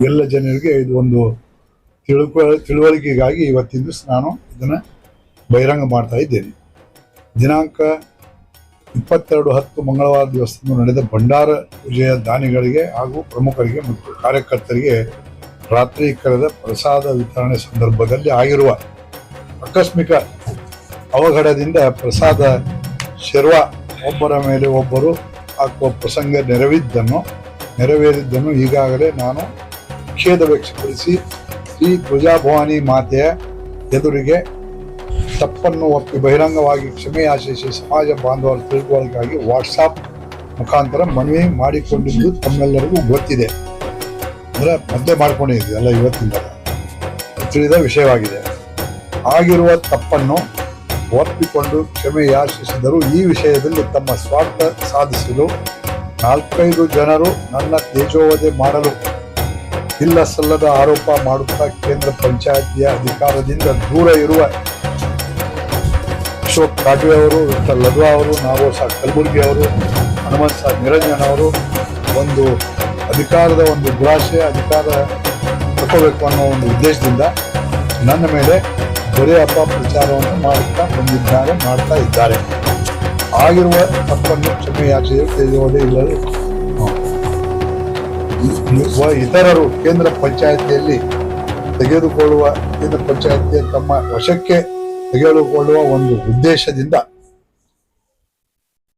ಎಲ್ಲ ಜನರಿಗೆ ಇದು ಒಂದು ತಿಳುಕ, ತಿಳುವಳಿಕೆಗಾಗಿ ಇವತ್ತಿನ ದಿವಸ ನಾನು ಇದನ್ನು ಬಹಿರಂಗ ಮಾಡ್ತಾ ಇದ್ದೇನೆ. ದಿನಾಂಕ ಇಪ್ಪತ್ತೆರಡು ಹತ್ತು ಮಂಗಳವಾರ ದಿವಸದಂದು ನಡೆದ ಭಂಡಾರ ವಿಜಯ ದಾನಿಗಳಿಗೆ ಹಾಗೂ ಪ್ರಮುಖರಿಗೆ ಮತ್ತು ಕಾರ್ಯಕರ್ತರಿಗೆ ರಾತ್ರಿ ಕರೆದ ಪ್ರಸಾದ ವಿತರಣೆ ಸಂದರ್ಭದಲ್ಲಿ ಆಗಿರುವ ಆಕಸ್ಮಿಕ ಅವಘಡದಿಂದ ಪ್ರಸಾದ ಶೆರ್ವ ಒಬ್ಬರ ಮೇಲೆ ಒಬ್ಬರು ಹಾಕುವ ಪ್ರಸಂಗ ನೆರವಿದ್ದನ್ನು ನೆರವೇರಿದ್ದನ್ನು ಈಗಾಗಲೇ ನಾನು ಖೇದ ವ್ಯಕ್ತಪಡಿಸಿ ಶ್ರೀ ಧ್ವಜಾಭವಾನಿ ಮಾತೆಯ ಎದುರಿಗೆ ತಪ್ಪನ್ನು ಒಪ್ಪಿ ಬಹಿರಂಗವಾಗಿ ಕ್ಷಮೆ ಆಶಿಸಿ ಸಮಾಜ ಬಾಂಧವರು ತಿಳುವಳಿಕೆಗಾಗಿ ವಾಟ್ಸಾಪ್ ಮುಖಾಂತರ ಮನವಿ ಮಾಡಿಕೊಂಡಿದ್ದು ತಮ್ಮೆಲ್ಲರಿಗೂ ಗೊತ್ತಿದೆ. ಅಂದರೆ ಮದ್ದೆ ಮಾಡ್ಕೊಂಡಿದ್ದೀವಿ ಅಲ್ಲ ಇವತ್ತಿಂದ. ತಿಳಿದ ವಿಷಯವಾಗಿದೆ. ಆಗಿರುವ ತಪ್ಪನ್ನು ಒಪ್ಪಿಕೊಂಡು ಕ್ಷಮೆ ಯಾಚಿಸಿದರು ಈ ವಿಷಯದಲ್ಲಿ ತಮ್ಮ ಸ್ವಾರ್ಥ ಸಾಧಿಸಲು ನಾಲ್ಕೈದು ಜನರು ನನ್ನ ತೇಜೋವಧೆ ಮಾಡಲು ಇಲ್ಲ ಸಲ್ಲದ ಆರೋಪ ಮಾಡುತ್ತಾ ಕೇಂದ್ರ ಪಂಚಾಯತಿಯ ಅಧಿಕಾರದಿಂದ ದೂರ ಇರುವ ಅಶೋಕ್ ಕಾಟ್ವೆ ಅವರು ವಿಠಲ್ ಲದ್ವಾ ಅವರು, ನಾಗೋಸ ಕಲಬುರ್ಗಿ ಅವರು, ಹನುಮಂತ್ ಸಾ ನಿರಂಜನ್ ಅವರು ಒಂದು ಅಧಿಕಾರದ ಒಂದು ದುರಾಶೆ, ಅಧಿಕಾರ ತಗೋಬೇಕು ಅನ್ನೋ ಒಂದು ಉದ್ದೇಶದಿಂದ ನನ್ನ ಮೇಲೆ ದೊರೆ ಪ್ರಚಾರವನ್ನು ಮಾಡುತ್ತಾ ಬಂದಿದ್ದಾರೆ, ಮಾಡ್ತಾ ಇದ್ದಾರೆ. ಆಗಿರುವ ತಪ್ಪನ್ನು ಕ್ಷಮೆ ಯಾಚೆಯು ತೆಗೆಯುವುದೇ ಇಲ್ಲದೆ ಇತರರು ಕೇಂದ್ರ ಪಂಚಾಯತಿಯಲ್ಲಿ ತೆಗೆದುಕೊಳ್ಳುವ ಕೇಂದ್ರ ಪಂಚಾಯತಿಯ ತಮ್ಮ ವಶಕ್ಕೆ ತೆಗೆದುಕೊಳ್ಳುವ ಒಂದು ಉದ್ದೇಶದಿಂದ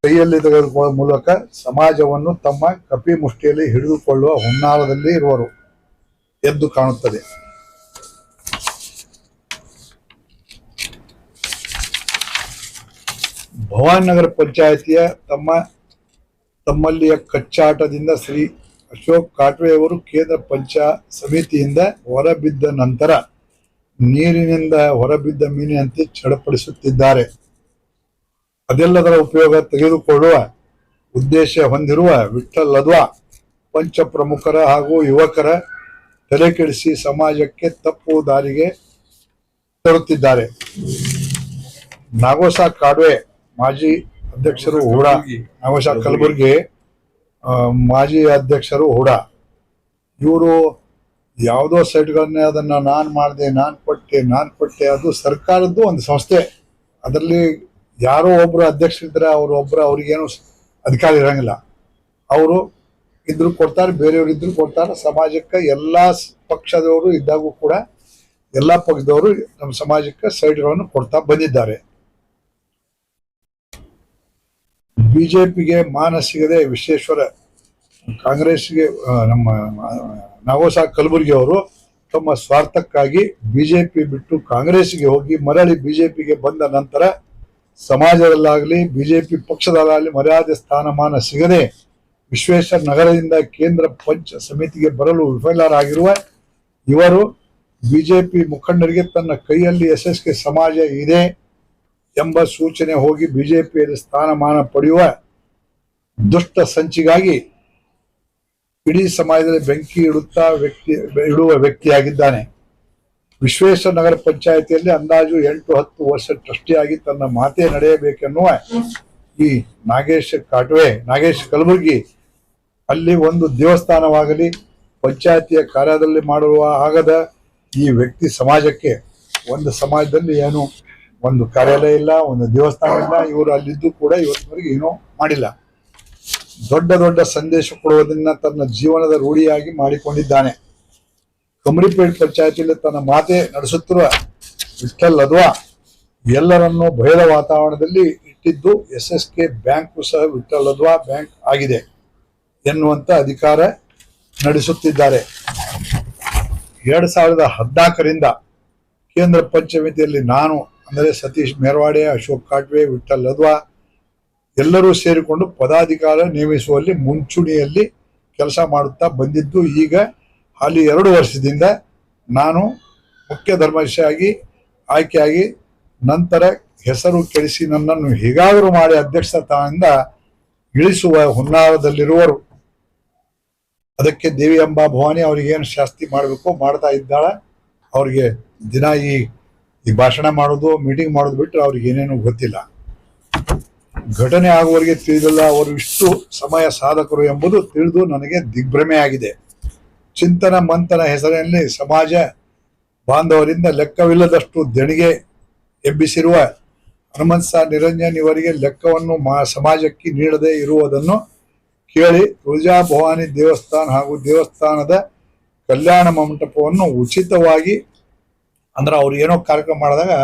ಕೈಯಲ್ಲಿ ತೆಗೆದುಕೊಳ್ಳುವ ಮೂಲಕ ಸಮಾಜವನ್ನು ತಮ್ಮ ಕಪಿ ಮುಷ್ಟಿಯಲ್ಲಿ ಹಿಡಿದುಕೊಳ್ಳುವ ಹುನ್ನಾರದಲ್ಲಿ ಇರುವರು ಎದ್ದು ಕಾಣುತ್ತದೆ. ಭವಾನ್ ನಗರ ಪಂಚಾಯತಿಯ ತಮ್ಮ ತಮ್ಮಲ್ಲಿಯ ಕಚ್ಚಾಟದಿಂದ ಶ್ರೀ ಅಶೋಕ್ ಕಾಟ್ವೆಯವರು ಕೇಂದ್ರ ಪಂಚ ಸಮಿತಿಯಿಂದ ಹೊರಬಿದ್ದ ನಂತರ ನೀರಿನಿಂದ ಹೊರಬಿದ್ದ ಮೀನಿನಂತೆ ಚಡಪಡಿಸುತ್ತಿದ್ದಾರೆ. ಅದೆಲ್ಲದರ ಉಪಯೋಗ ತೆಗೆದುಕೊಳ್ಳುವ ಉದ್ದೇಶ ಹೊಂದಿರುವ ವಿಠಲ್ ಲದ್ವಾ ಪಂಚ ಪ್ರಮುಖರ ಹಾಗೂ ಯುವಕರ ತಲೆ ಕೆಡಿಸಿ ಸಮಾಜಕ್ಕೆ ತಪ್ಪು ದಾರಿಗೆ ತರುತ್ತಿದ್ದಾರೆ. ನಾಗೋಸಾ ಕಾಡ್ವೆ ಮಾಜಿ ಅಧ್ಯಕ್ಷರು ಹೂಡಾ ನಾಗೋಸಾ ಕಲಬುರ್ಗಿ ಮಾಜಿ ಅಧ್ಯಕ್ಷರು ಹೂಡಾ. ಇವರು ಯಾವುದೋ ಸೈಟ್ಗಳನ್ನೇ ಅದನ್ನ ನಾನು ಮಾಡಿದೆ, ನಾನು ಕೊಟ್ಟೆ ನಾನು ಕೊಟ್ಟೆ, ಅದು ಸರ್ಕಾರದ್ದು ಒಂದು ಸಂಸ್ಥೆ. ಅದರಲ್ಲಿ ಯಾರೋ ಒಬ್ಬರು ಅಧ್ಯಕ್ಷರಿದ್ರೆ ಅವರು ಒಬ್ಬರು ಅವ್ರಿಗೇನು ಅಧಿಕಾರ ಇರಂಗಿಲ್ಲ. ಅವರು ಇದ್ರು ಕೊಡ್ತಾರೆ, ಬೇರೆಯವರು ಇದ್ರು ಕೊಡ್ತಾರೆ, ಸಮಾಜಕ್ಕೆ ಎಲ್ಲ ಪಕ್ಷದವರು ಇದ್ದಾಗೂ ಕೂಡ ಎಲ್ಲ ಪಕ್ಷದವರು ನಮ್ಮ ಸಮಾಜಕ್ಕೆ ಸೈಟ್ಗಳನ್ನು ಕೊಡ್ತಾ ಬಂದಿದ್ದಾರೆ. ಬಿಜೆಪಿಗೆ ಮಾನ ಸಿಗದೆ ವಿಶ್ವೇಶ್ವರ ಕಾಂಗ್ರೆಸ್ಗೆ ನಮ್ಮ ನಾಗೋಸಾ ಕಲಬುರ್ಗಿ ಅವರು ತಮ್ಮ ಸ್ವಾರ್ಥಕ್ಕಾಗಿ ಬಿಜೆಪಿ ಬಿಟ್ಟು ಕಾಂಗ್ರೆಸ್ಗೆ ಹೋಗಿ ಮರಳಿ ಬಿಜೆಪಿಗೆ ಬಂದ ನಂತರ ಸಮಾಜದಲ್ಲಾಗಲಿ, ಬಿಜೆಪಿ ಪಕ್ಷದಲ್ಲಾಗಲಿ ಮರ್ಯಾದೆ, ಸ್ಥಾನಮಾನ ಸಿಗದೆ ವಿಶ್ವೇಶ್ವರ ನಗರದಿಂದ ಕೇಂದ್ರ ಪಂಚ ಸಮಿತಿಗೆ ಬರಲು ವಿಫಲರಾಗಿರುವ ಇವರು ಬಿಜೆಪಿ ಮುಖಂಡರಿಗೆ ತನ್ನ ಕೈಯಲ್ಲಿ ಎಸ್ಎಸ್ಕೆ ಸಮಾಜ ಇದೆ. ಎಂಬ ಸೂಚನೆ ಹೋಗಿ ಬಿಜೆಪಿಯಲ್ಲಿ ಸ್ಥಾನಮಾನ ಪಡೆಯುವ ದುಷ್ಟ ಸಂಚಿಗಾಗಿ ಇಡೀ ಸಮಾಜದಲ್ಲಿ ಬೆಂಕಿ ಇಡುತ್ತಾ ವ್ಯಕ್ತಿ, ಇಡುವ ವ್ಯಕ್ತಿಯಾಗಿದ್ದಾನೆ. ವಿಶ್ವೇಶ್ವರ ನಗರ ಪಂಚಾಯಿತಿಯಲ್ಲಿ ಅಂದಾಜು ಎಂಟು ಹತ್ತು ವರ್ಷ ಟ್ರಸ್ಟಿಯಾಗಿ ತನ್ನ ಮಾತೆ ನಡೆಯಬೇಕೆನ್ನುವ ಈ ನಾಗೇಶ್ ಕಾಟುವೆ, ನಾಗೇಶ್ ಕಲಬುರ್ಗಿ ಅಲ್ಲಿ ಒಂದು ದೇವಸ್ಥಾನವಾಗಲಿ, ಪಂಚಾಯತಿಯ ಕಾರ್ಯದಲ್ಲಿ ಮಾಡುವ ಆಗದ ಈ ವ್ಯಕ್ತಿ ಸಮಾಜಕ್ಕೆ, ಒಂದು ಸಮಾಜದಲ್ಲಿ ಏನು ಒಂದು ಕಾರ್ಯಾಲಯ ಇಲ್ಲ, ಒಂದು ದೇವಸ್ಥಾನ ಇಲ್ಲ, ಇವರು ಅಲ್ಲಿದ್ದು ಕೂಡ ಇವತ್ತಿನವರೆಗೆ ಏನೋ ಮಾಡಿಲ್ಲ. ದೊಡ್ಡ ದೊಡ್ಡ ಸಂದೇಶ ಕೊಡುವುದನ್ನ ತನ್ನ ಜೀವನದ ರೂಢಿಯಾಗಿ ಮಾಡಿಕೊಂಡಿದ್ದಾನೆ. ಕಮರಿಪೇಟ್ ಪಂಚಾಯತಿಯಲ್ಲಿ ತನ್ನ ಮಾತೆ ನಡೆಸುತ್ತಿರುವ ವಿಠಲ್ ಅದ್ವಾ ಎಲ್ಲರನ್ನೂ ಭಯದ ವಾತಾವರಣದಲ್ಲಿ ಇಟ್ಟಿದ್ದು ಎಸ್ ಎಸ್ ಕೆ ಬ್ಯಾಂಕ್ ಸಹ ವಿಠಲ್ ಅದ್ವಾ ಬ್ಯಾಂಕ್ ಆಗಿದೆ ಎನ್ನುವಂತ ಅಧಿಕಾರ ನಡೆಸುತ್ತಿದ್ದಾರೆ. ಎರಡ್ ಸಾವಿರದ ಹದಿನಾಲ್ಕರಿಂದ ಕೇಂದ್ರ ಪಂಚಮಿತಿಯಲ್ಲಿ ನಾನು ಅಂದರೆ ಸತೀಶ್ ಮೆರವಾಡೆ, ಅಶೋಕ್ ಕಾಟ್ವೆ ವಿಠಲ್ ಲದ್ವಾ ಎಲ್ಲರೂ ಸೇರಿಕೊಂಡು ಪದಾಧಿಕಾರ ನೇಮಿಸುವಲ್ಲಿ ಮುಂಚೂಣಿಯಲ್ಲಿ ಕೆಲಸ ಮಾಡುತ್ತಾ ಬಂದಿದ್ದು. ಈಗ ಅಲ್ಲಿ ಎರಡು ವರ್ಷದಿಂದ ನಾನು ಮುಖ್ಯ ಧರ್ಮಶಾಗಿ ಆಯ್ಕೆಯಾಗಿ ನಂತರ ಹೆಸರು ಕೆಡಿಸಿ ನನ್ನನ್ನು ಹೀಗಾದರೂ ಮಾಡಿ ಅಧ್ಯಕ್ಷ ಸ್ಥಾನದಿಂದ ಇಳಿಸುವ ಹುನ್ನಾರದಲ್ಲಿರುವರು. ಅದಕ್ಕೆ ದೇವಿ ಅಂಬಾ ಭವಾನಿ ಅವರಿಗೆ ಏನು ಶಾಸ್ತಿ ಮಾಡಬೇಕು, ಮಾಡ್ತಾ ಇದ್ದಾಳೆ? ಅವ್ರಿಗೆ ದಿನ ಈ ಈ ಭಾಷಣ ಮಾಡೋದು ಮೀಟಿಂಗ್ ಮಾಡೋದು ಬಿಟ್ಟರೆ ಅವ್ರಿಗೆ ಏನೇನು ಗೊತ್ತಿಲ್ಲ. ಘಟನೆ ಆಗುವವರೆಗೆ ತಿಳಿದಿಲ್ಲ, ಅವರು ಇಷ್ಟು ಸಮಯ ಸಾಧಕರು ಎಂಬುದು ತಿಳಿದು ನನಗೆ ದಿಗ್ಭ್ರಮೆ ಆಗಿದೆ. ಚಿಂತನ ಮಂಥನ ಹೆಸರಿನಲ್ಲಿ ಸಮಾಜ ಬಾಂಧವರಿಂದ ಲೆಕ್ಕವಿಲ್ಲದಷ್ಟು ದಣಿಗೆ ಎಬ್ಬಿಸಿರುವ ಹನುಮಂತ ನಿರಂಜನ್ ಇವರಿಗೆ ಲೆಕ್ಕವನ್ನು ಮಾ ಸಮಾಜಕ್ಕೆ ನೀಡದೇ ಇರುವುದನ್ನು ಕೇಳಿ ತುಳಜಾ ಭವಾನಿ ದೇವಸ್ಥಾನ ಹಾಗೂ ದೇವಸ್ಥಾನದ ಕಲ್ಯಾಣ ಮಂಟಪವನ್ನು ಉಚಿತವಾಗಿ ಅಂದ್ರೆ ಅವ್ರು ಏನೋ ಕಾರ್ಯಕ್ರಮ ಮಾಡಿದಾಗ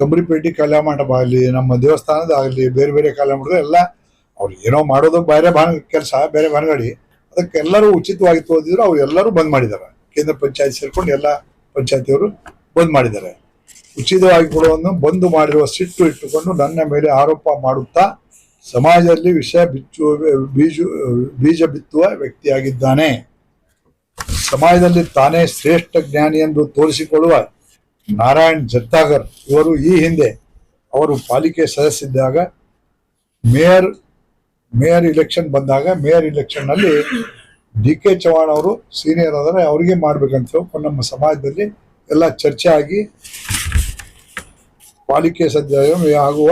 ಕಂಬ್ರಿಪೇಟೆ ಕಲ್ಯಾಣ ಮಂಟಪ ಆಗಲಿ, ನಮ್ಮ ದೇವಸ್ಥಾನದ ಆಗಲಿ, ಬೇರೆ ಬೇರೆ ಕಲ್ಯಾಣ ಮಂಟಪ ಎಲ್ಲ ಅವ್ರು ಏನೋ ಮಾಡೋದು ಬೇರೆ ಭಾನ, ಕೆಲಸ ಬೇರೆ ಭಾನಗಡಿ. ಅದಕ್ಕೆ ಎಲ್ಲರೂ ಉಚಿತವಾಗಿ ತೋದಿದ್ರು, ಅವ್ರು ಎಲ್ಲರೂ ಬಂದ್ ಮಾಡಿದ್ದಾರೆ. ಕೇಂದ್ರ ಪಂಚಾಯತ್ ಸೇರ್ಕೊಂಡು ಎಲ್ಲ ಪಂಚಾಯತಿಯವರು ಬಂದ್ ಮಾಡಿದ್ದಾರೆ. ಉಚಿತವಾಗಿ ಕೊಡುವನ್ನು ಬಂದು ಮಾಡಿರುವ ಸಿಟ್ಟು ಇಟ್ಟುಕೊಂಡು ನನ್ನ ಮೇಲೆ ಆರೋಪ ಮಾಡುತ್ತಾ ಸಮಾಜದಲ್ಲಿ ವಿಷ ಬಿಚ್ಚುವ, ಬೀಜ ಬೀಜ ಬಿತ್ತುವ ವ್ಯಕ್ತಿಯಾಗಿದ್ದಾನೆ. ಸಮಾಜದಲ್ಲಿ ತಾನೇ ಶ್ರೇಷ್ಠ ಜ್ಞಾನಿ ಎಂದು ತೋರಿಸಿಕೊಳ್ಳುವ ನಾರಾಯಣ್ ಜತ್ತಾಗರ್ ಇವರು ಈ ಹಿಂದೆ ಅವರು ಪಾಲಿಕೆ ಸದಸ್ಯರಿದ್ದಾಗ ಮೇಯರ್ ಮೇಯರ್ ಇಲೆಕ್ಷನ್ ಬಂದಾಗ ಮೇಯರ್ ಇಲೆಕ್ಷನ್ನಲ್ಲಿ ಡಿ ಕೆ ಚವಾಣ್ ಅವರು ಸೀನಿಯರ್ ಆದರೆ ಅವರಿಗೆ ಮಾಡ್ಬೇಕಂತ ನಮ್ಮ ಸಮಾಜದಲ್ಲಿ ಎಲ್ಲ ಚರ್ಚೆ ಆಗಿ ಪಾಲಿಕೆ ಸದಸ್ಯ ಆಗುವ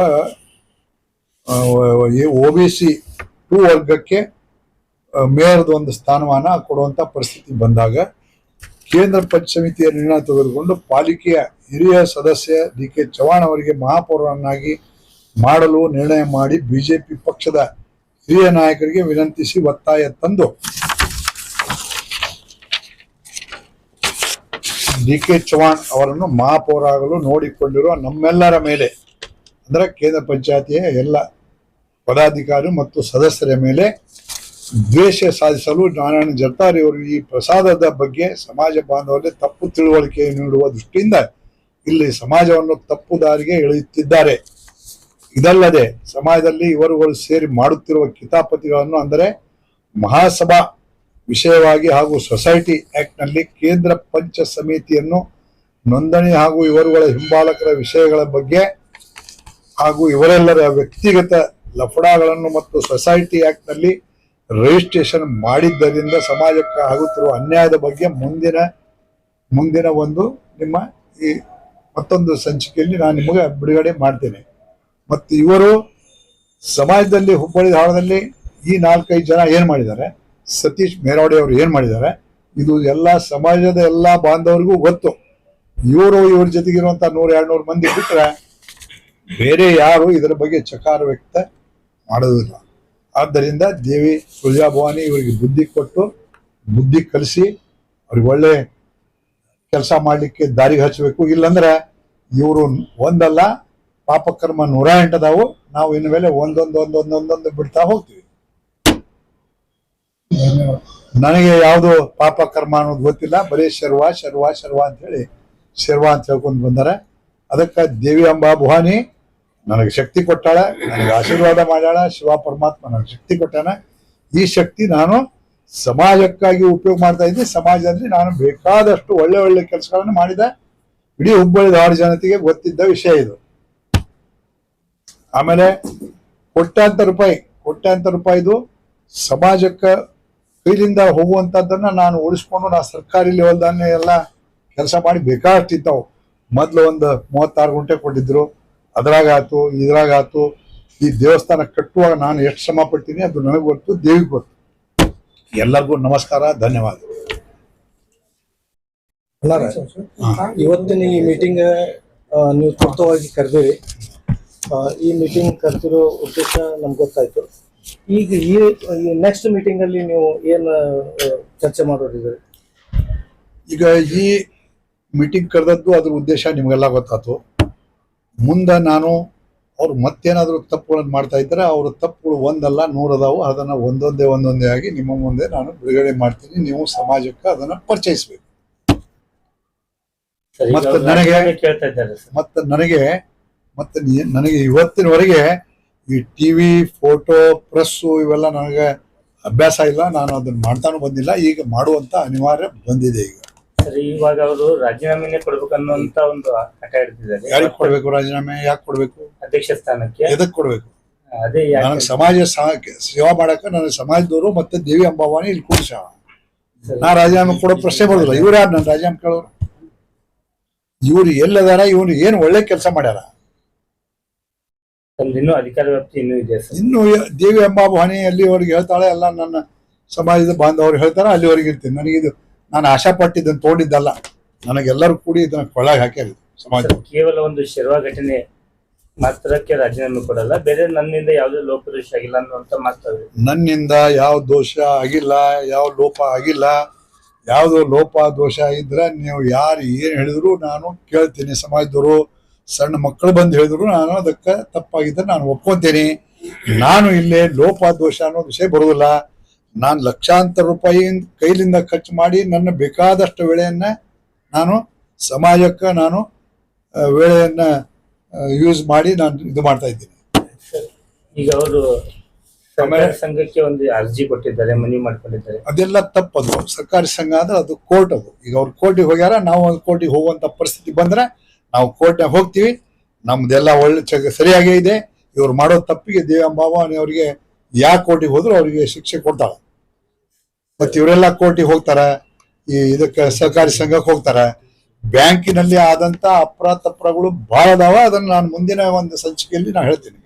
ಒ ಬಿ ಸಿ ಟೂ ವರ್ಗಕ್ಕೆ ಮೇಯರ್ದು ಒಂದು ಸ್ಥಾನಮಾನ ಕೊಡುವಂತ ಪರಿಸ್ಥಿತಿ ಬಂದಾಗ ಕೇಂದ್ರ ಸಮಿತಿಯ ನಿರ್ಣಯ ತೆಗೆದುಕೊಂಡು ಪಾಲಿಕೆಯ ಹಿರಿಯ ಸದಸ್ಯ ಡಿ ಕೆ ಚವ್ಹಾಣ್ ಅವರಿಗೆ ಮಹಾಪೌರನ್ನಾಗಿ ಮಾಡಲು ನಿರ್ಣಯ ಮಾಡಿ ಬಿಜೆಪಿ ಪಕ್ಷದ ಹಿರಿಯ ನಾಯಕರಿಗೆ ವಿನಂತಿಸಿ ಒತ್ತಾಯ ತಂದು ಡಿ ಕೆ ಚವ್ಹಾಣ್ ಅವರನ್ನು ಮಹಾಪೌರ ಆಗಲು ನೋಡಿಕೊಂಡಿರುವ ನಮ್ಮೆಲ್ಲರ ಮೇಲೆ, ಅಂದ್ರೆ ಕೇಂದ್ರ ಪಂಚಾಯತಿಯ ಎಲ್ಲ ಪದಾಧಿಕಾರಿ ಮತ್ತು ಸದಸ್ಯರ ಮೇಲೆ ದ್ವೇಷ ಸಾಧಿಸಲು ನಾರಾಯಣ ಜರ್ತಾರಿಯವರು ಈ ಪ್ರಸಾದದ ಬಗ್ಗೆ ಸಮಾಜ ಬಾಂಧವರಲ್ಲಿ ತಪ್ಪು ತಿಳುವಳಿಕೆ ನೀಡುವ ದೃಷ್ಟಿಯಿಂದ ಇಲ್ಲಿ ಸಮಾಜವನ್ನು ತಪ್ಪು ದಾರಿಗೆ ಎಳೆಯುತ್ತಿದ್ದಾರೆ. ಇದಲ್ಲದೆ ಸಮಾಜದಲ್ಲಿ ಇವರುಗಳು ಸೇರಿ ಮಾಡುತ್ತಿರುವ ಕಿತಾಪತಿಗಳನ್ನು ಅಂದರೆ ಮಹಾಸಭಾ ವಿಷಯವಾಗಿ ಹಾಗೂ ಸೊಸೈಟಿ ಆಕ್ಟ್ನಲ್ಲಿ ಕೇಂದ್ರ ಪಂಚ ಸಮಿತಿಯನ್ನು ನೋಂದಣಿ ಹಾಗೂ ಇವರುಗಳ ಹಿಂಬಾಲಕರ ವಿಷಯಗಳ ಬಗ್ಗೆ ಹಾಗೂ ಇವರೆಲ್ಲರ ವ್ಯಕ್ತಿಗತ ಲಫಡಾಗಳನ್ನು ಮತ್ತು ಸೊಸೈಟಿ ಆಕ್ಟ್ನಲ್ಲಿ ರಿಜಿಸ್ಟ್ರೇಷನ್ ಮಾಡಿದ್ದರಿಂದ ಸಮಾಜಕ್ಕೆ ಆಗುತ್ತಿರುವ ಅನ್ಯಾಯದ ಬಗ್ಗೆ ಮುಂದಿನ ಮುಂದಿನ ಒಂದು ನಿಮ್ಮ ಈ ಮತ್ತೊಂದು ಸಂಚಿಕೆಯಲ್ಲಿ ನಾನು ನಿಮಗೆ ಬಿಡುಗಡೆ ಮಾಡ್ತೇನೆ. ಮತ್ತು ಇವರು ಸಮಾಜದಲ್ಲಿ, ಹುಬ್ಬಳ್ಳಿ ಧಾರವಾಡದಲ್ಲಿ ಈ ನಾಲ್ಕೈದು ಜನ ಏನು ಮಾಡಿದ್ದಾರೆ? ಸತೀಶ್ ಮೇರಾವಡಿ ಅವರು ಏನು ಮಾಡಿದ್ದಾರೆ? ಇದು ಎಲ್ಲ ಸಮಾಜದ ಎಲ್ಲ ಬಾಂಧವರಿಗೂ ಗೊತ್ತು. ಇವರು ಇವ್ರ ಜೊತೆಗಿರುವಂಥ ನೂರು ಎರಡು ನೂರು ಮಂದಿ ಬಿಟ್ಟರೆ ಬೇರೆ ಯಾರು ಇದರ ಬಗ್ಗೆ ಚಕಾರ ವ್ಯಕ್ತ ಮಾಡೋದಿಲ್ಲ. ಆದ್ದರಿಂದ ದೇವಿ ತುಳಜಾಭವಾನಿ ಇವರಿಗೆ ಬುದ್ಧಿ ಕೊಟ್ಟು ಬುದ್ಧಿ ಕಲಿಸಿ ಅವ್ರಿಗೆ ಒಳ್ಳೆ ಕೆಲಸ ಮಾಡಲಿಕ್ಕೆ ದಾರಿಗೆ ಹಚ್ಚಬೇಕು ಇಲ್ಲಂದ್ರೆ ಇವರು ಒಂದಲ್ಲ ಪಾಪಕರ್ಮ ನೂರ ಎಂಟದಾವು ನಾವು ಇನ್ನು ಮೇಲೆ ಒಂದೊಂದು ಒಂದೊಂದು ಒಂದೊಂದು ಬಿಡ್ತಾ ಹೋಗ್ತೀವಿ. ನನಗೆ ಯಾವುದು ಪಾಪ ಕರ್ಮ ಅನ್ನೋದು ಗೊತ್ತಿಲ್ಲ. ಬರೀ ಶರ್ವ ಶರ್ವ ಶರ್ವ ಅಂತ ಹೇಳಿ ಶರ್ವ ಅಂತ ಹೇಳ್ಕೊಂಡು ಬಂದಾರೆ. ಅದಕ್ಕೆ ದೇವಿ ಅಂಬಾ ಭವಾನಿ ನನಗೆ ಶಕ್ತಿ ಕೊಟ್ಟಾಳ, ನನಗೆ ಆಶೀರ್ವಾದ ಮಾಡ್ಯಾಳ, ಶಿವ ಪರಮಾತ್ಮ ನನಗೆ ಶಕ್ತಿ ಕೊಟ್ಟಾನ. ಈ ಶಕ್ತಿ ನಾನು ಸಮಾಜಕ್ಕಾಗಿ ಉಪಯೋಗ ಮಾಡ್ತಾ ಇದ್ದೆ ಸಮಾಜದಲ್ಲಿ ನಾನು ಬೇಕಾದಷ್ಟು ಒಳ್ಳೆ ಒಳ್ಳೆ ಕೆಲಸಗಳನ್ನು ಮಾಡಿದೆ. ಇಡೀ ಹುಬ್ಬಳ್ಳಿ ಧಾರವಾಡ ಜನತೆಗೆ ಗೊತ್ತಿದ್ದ ವಿಷಯ ಇದು. ಆಮೇಲೆ ಕೋಟ್ಯಾಂತರ ರೂಪಾಯಿ ಕೋಟ್ಯಾಂತರ ರೂಪಾಯಿದು ಸಮಾಜಕ್ಕೆ ಕೈಲಿಂದ ಹೋಗುವಂತದ್ದನ್ನ ನಾನು ಉಳಿಸ್ಕೊಂಡು ನಾ ಸರ್ಕಾರಿ ಲೆವೆಲ್ದಾನೆ ಎಲ್ಲ ಕೆಲಸ ಮಾಡಿ ಬೇಕಾದಷ್ಟು ಇದ್ದಾವು ಮೊದ್ಲು ಒಂದು ಮೂವತ್ತಾರು ಗಂಟೆ ಕೊಟ್ಟಿದ್ರು. ಅದ್ರಾಗ ಆಯ್ತು ಇದ್ರಾಗ ಆತು ಈ ದೇವಸ್ಥಾನ ಕಟ್ಟುವಾಗ ನಾನು ಎಷ್ಟು ಶ್ರಮ ಪಡ್ತೀನಿ ಅದು ನನಗೆ ಗೊತ್ತು ದೇವಿ ಗೊತ್ತು. ಎಲ್ಲರಿಗೂ ನಮಸ್ಕಾರ ಧನ್ಯವಾದ. ಇವತ್ತಿನ ಈ ಮೀಟಿಂಗ್ ನೀವು ತುರ್ತವಾಗಿ ಕರೆದಿರಿ. ಈ ಮೀಟಿಂಗ್ ಕರೆದಿರೋ ಉದ್ದೇಶ ನಮ್ಗೆ ಗೊತ್ತಾಯ್ತು. ಈಗ ಈ ನೆಕ್ಸ್ಟ್ ಮೀಟಿಂಗ್ ಅಲ್ಲಿ ನೀವು ಏನ್ ಚರ್ಚೆ ಮಾಡೋರಿದ್ದೀರಿ? ಈಗ ಈ ಮೀಟಿಂಗ್ ಕರೆದದ್ದು ಅದ್ರ ಉದ್ದೇಶ ನಿಮಗೆಲ್ಲ ಗೊತ್ತಾತು ಮುಂದೆ ನಾನು ಅವ್ರು ಮತ್ತೇನಾದರೂ ತಪ್ಪುಗಳನ್ನು ಮಾಡ್ತಾ ಇದ್ರೆ ಅವ್ರ ತಪ್ಪುಗಳು ಒಂದಲ್ಲ ನೂರದಾವು ಅದನ್ನ ಒಂದೊಂದೇ ಒಂದೊಂದೇ ಆಗಿ ನಿಮ್ಮ ಮುಂದೆ ನಾನು ಬಿಡುಗಡೆ ಮಾಡ್ತೀನಿ. ನೀವು ಸಮಾಜಕ್ಕೆ ಅದನ್ನ ಪರಿಚಯಿಸಬೇಕು. ಮತ್ತೆ ನನಗೆ- ಇದ್ದಾರೆ ಮತ್ತೆ ನನಗೆ ಮತ್ತೆ ನನಗೆ ಇವತ್ತಿನವರೆಗೆ ಈ ಟಿವಿ ಫೋಟೋ ಪ್ರೆಸ್ಸು ಇವೆಲ್ಲ ನನಗೆ ಅಭ್ಯಾಸ ಇಲ್ಲ. ನಾನು ಅದನ್ನ ಮಾಡ್ತಾನು ಬಂದಿಲ್ಲ. ಈಗ ಮಾಡುವಂತ ಅನಿವಾರ್ಯ ಬಂದಿದೆ ಈಗ. ಸರ್ ಇವಾಗ ಅವರು ರಾಜೀನಾಮೆನೆ ಕೊಡ್ಬೇಕನ್ನುವಂತ ಒಂದು ಹಠ ಹಿಡಿದಿದ್ದಾರೆ. ಯಾರಿಗೆ ಕೊಡ್ಬೇಕು ರಾಜೀನಾಮೆ ಯಾಕೆ ಕೊಡ್ಬೇಕು? ಅಧ್ಯಕ್ಷ ಸ್ಥಾನಕ್ಕೆ. ಎದಕ್ ಕೊಡ್ಬೇಕು? ಅದೇ ಯಾಕೆ ನನಗೆ ಸಮಾಜ ಸಾ- ಸೇವಾ ಮಾಡಕ ನನಗೆ ಸಮಾಜದವರು ಮತ್ತೆ ದೇವಿ ಅಂಬಾವಾನಿ ಇಲ್ಲಿ ಕೂಡಿಸ. ನಾ ರಾಜೀನಾಮೆ ಕೊಡೋ ಪ್ರಶ್ನೆ ಬರೋದಿಲ್ಲ. ಇವ್ರು ಯಾರು ನನ್ನ ರಾಜೀನಾಮೆ ಕೇಳೋರು? ಇವ್ರು ಎಲ್ಲದಾರ ಇವ್ರು ಏನು ಒಳ್ಳೆ ಕೆಲಸ ಮಾಡ್ಯಾರ? ತಮ್ದು ಇನ್ನೂ ಅಧಿಕಾರ ವ್ಯಾಪ್ತಿ ಇನ್ನೂ ಇದೆ ಸರ್. ಇನ್ನು ಯ- ದೇವಿ ಅಂಬಾಭವಾನಿ ಅಲ್ಲಿವರೆಗೆ ಹೇಳ್ತಾಳೆ ಎಲ್ಲ ನನ್ನ ಸಮಾಜದ ಬಾಂಧವರು ಹೇಳ್ತಾರೆ ಅಲ್ಲಿವರೆಗೆ ಇರ್ತೀನಿ. ನನಗಿದು ನಾನು ಆಶಾ ಪಟ್ಟಿದ್ದನ್ನು ತಗೊಂಡಿದ್ದಲ್ಲ ನನಗೆಲ್ಲರೂ ಕೂಡಿ ಇದನ್ನ ಕೊಳಗೆ ಹಾಕ್ಯಾರ ಸಮಾಜ. ಕೇವಲ ಒಂದು ಶಿರ್ವ ಘಟನೆ ಮಾತ್ರಕ್ಕೆ ರಾಜೀನಾಮೆ ಕೊಡಲ್ಲ ಬೇರೆ ನನ್ನಿಂದ ಯಾವುದೇ ಲೋಪದೋಷ ಆಗಿಲ್ಲ ಅನ್ನುವಂತ ಮಾತಾಡಿದ್ರು ನನ್ನಿಂದ ಯಾವ ದೋಷ ಆಗಿಲ್ಲ ಯಾವ ಲೋಪ ಆಗಿಲ್ಲ ಯಾವುದೋ ಲೋಪ ದೋಷ ಇದ್ರೆ ನೀವು ಯಾರು ಏನು ಹೇಳಿದ್ರು ನಾನು ಕೇಳ್ತೀನಿ. ಸಮಾಜದವರು ಸಣ್ಣ ಮಕ್ಕಳು ಬಂದು ಹೇಳಿದ್ರು ನಾನು ಅದಕ್ಕೆ ತಪ್ಪಾಗಿದ್ದರೆ ನಾನು ಒಪ್ಕೊತೇನೆ. ನಾನು ಇಲ್ಲೇ ಲೋಪ ದೋಷ ಅನ್ನೋ ವಿಷಯ ಬರುವುದಿಲ್ಲ ನಾನು ಲಕ್ಷಾಂತರ ರೂಪಾಯಿ ಕೈಲಿಂದ ಖರ್ಚು ಮಾಡಿ ನನ್ನ ಬೇಕಾದಷ್ಟು ವೇಳೆಯನ್ನ ನಾನು ಸಮಾಜಕ್ಕೆ ನಾನು ವೇಳೆಯನ್ನು ಯೂಸ್ ಮಾಡಿ ನಾನು ಇದು ಮಾಡ್ತಾ ಇದ್ದೀನಿ. ಈಗ ಅವರು ಸಂಘಕ್ಕೆ ಒಂದು ಅರ್ಜಿ ಕೊಟ್ಟಿದ್ದಾರೆ ಮನವಿ ಮಾಡ್ಕೊಂಡಿದ್ದಾರೆ. ಅದೆಲ್ಲ ತಪ್ಪದು. ಸರ್ಕಾರಿ ಸಂಘ ಅಂದ್ರೆ ಅದು ಕೋರ್ಟ್ ಅದು. ಈಗ ಅವ್ರು ಕೋರ್ಟಿಗೆ ಹೋಗ್ಯಾರ ನಾವು ಒಂದು ಕೋರ್ಟಿಗೆ ಹೋಗುವಂತ ಪರಿಸ್ಥಿತಿ ಬಂದ್ರೆ ನಾವು ಕೋರ್ಟ್ನಾಗ ಹೋಗ್ತೀವಿ. ನಮ್ದೆಲ್ಲ ಒಳ್ಳೆ ಸರಿಯಾಗೇ ಇದೆ. ಇವ್ರು ಮಾಡೋ ತಪ್ಪಿಗೆ ದೇವಂಬಾವಾನಿ ಅವರಿಗೆ ಯಾವ ಕೋರ್ಟಿಗೆ ಹೋದ್ರು ಅವರಿಗೆ ಶಿಕ್ಷೆ ಕೊಡ್ತಾಳೆ ಮತ್ತೆ ಇವರೆಲ್ಲ ಕೋರ್ಟಿಗೆ ಹೋಗ್ತಾರೆ, ಈ ಇದಕ್ಕೆ ಸಹಕಾರಿ ಸಂಘಕ್ಕೆ ಹೋಗ್ತಾರೆ. ಬ್ಯಾಂಕಿನಲ್ಲಿ ಆದಂತ ಅಪರಾಧ ತಪ್ಪರಗಳು ಬಹಳ ಅದಾವ. ಅದನ್ನ ನಾನು ಮುಂದಿನ ಒಂದು ಸಂಚಿಕೆಯಲ್ಲಿ ನಾನು ಹೇಳ್ತೀನಿ.